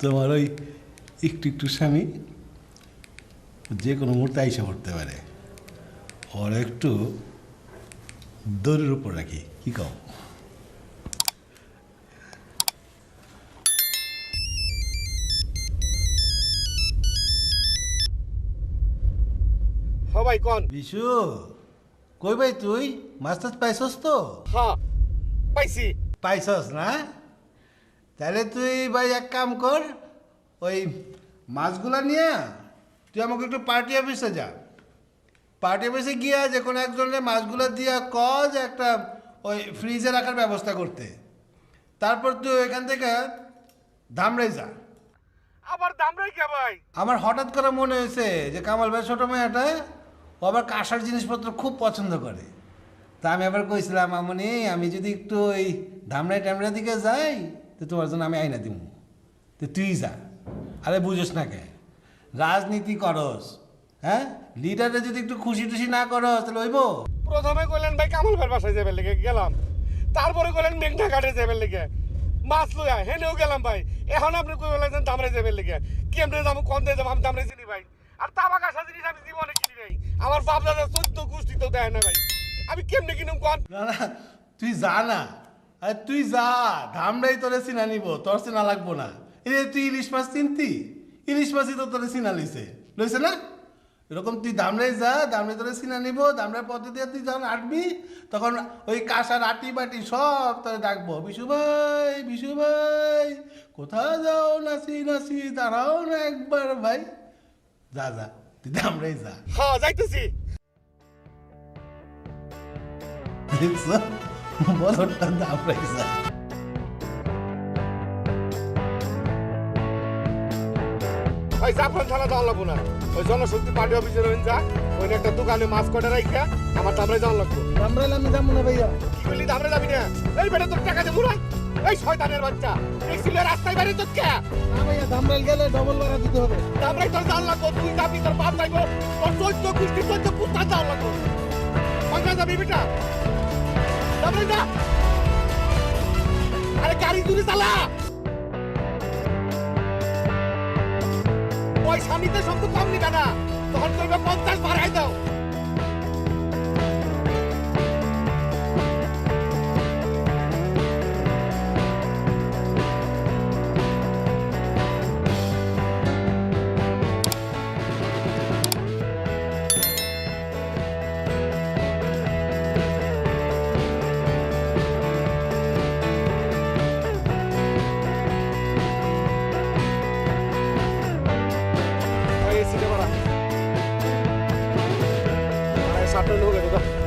তোমার ওই একটু একটু স্বামী যে কোনো মুহূর্তে আইসা পড়তে পারে। ওর একটু দড়ির উপর রাখি কি কও? কন? বিশু? কই ভাই তুই? মাছ টাছ পাইছস তো? হ্যাঁ পাইছি। পাইছস না? তাহলে তুই ভাই এক কাম কর ওই মাছগুলা নিয়ে তুই আমাকে একটু পার্টি অফিসে যা। পার্টি অফিসে গিয়া যে কোনো একজনের মাছগুলো দিয়া ক যে একটা ওই ফ্রিজে রাখার ব্যবস্থা করতে। তারপর তুই এখান থেকে ধামরাই যা। আবার দাম রে কে ভাই? আমার হঠাৎ করে মনে হয়েছে যে কামাল ভাই ছোটো মেয়েটা ও আবার কাঁসার জিনিসপত্র খুব পছন্দ করে। তা আমি আবার কইছিলাম আমনি আমি যদি একটু ওই ধামরাই টামরাই দিকে যাই, তো তোমার জন্য আমি আইনা দিব তো তুই যা। আরে বুঝোস না কে? রাজনীতি করস হ্যাঁ? লিডারে যদি একটু খুশি টুশি না করস, তাহলে হইব? প্রথমে কইলেন, ভাই, কামাল ভাইয়ের বাসায় যাবে লেগে গেলাম। তারপরে কইলেন, মেঘনা ঘাটে যাবেন লেগে। মাছ লইয়া, হেনেও গেলাম, ভাই। এখন আপনি কই বলেন দামরে যাবেন লেগে। কেমনে যাব দিয়ে যাব, আমি দামরে চিনি, ভাই। আর তাবাক আসা জিনিস আমি জীবনে আমার বাপ দাদা চোদ্দ গোষ্ঠী তো দেয় না ভাই। আমি কেমনে কিনুম কোন? না না, তুই যা না। আরে, তুই যা, ধামরাই তোরে চিনা নিব, তোর চিনা লাগবো না। এ, তুই ইলিশ মাছ চিনতি ইলিশ মাছই তো তোরে চিনা লিছে লইছে না? এরকম তুই দামরাই যা দামরাই তোরে চিনা নিব দামরাই পথে দিয়ে তুই যখন আটবি, তখন ওই কাঁসার আটি বাটি সব তোরে ডাকবো, বিশু ভাই বিশু ভাই, কোথায় যাও নাচি নাচি, দাঁড়াও না একবার ভাই। যা যা। তুই দামরাই যা হ্যাঁ যাইতেছি দেখছ বলটা দামরাই যা ওই জাফরান থানা যাওয়া লাগবো না ওই জনশক্তি পার্টি অফিসে রয়েন যা ওই একটা দোকানে মাছ কটা রাইখা আমার দামরে যাওয়া লাগবো দামরাইলে আমি যাব না ভাইয়া কি বললি দামরে যাবি না এই বেটা তোর টাকা দেবো না এই শয়তানের বাচ্চা। এই ছিল রাস্তায় বাইরে তোর কে? না ভাইয়া দামরাইল গেলে ডবল ভাড়া দিতে হবে। দামরাই তোর যাওয়া লাগবো তুই যাবি তোর বাপ যাইবো। তোর চৈত্য কুষ্টি চৈত্য কুত্তা যাওয়া লাগবো। কোনটা যাবি বেটা। দামরে যা। আরে গাড়ি দূরে চালা। পয়সা নিতে সব তো কম নিবে না। তখন করবে পঞ্চাশ বাড়াই দাও। 这是六个六个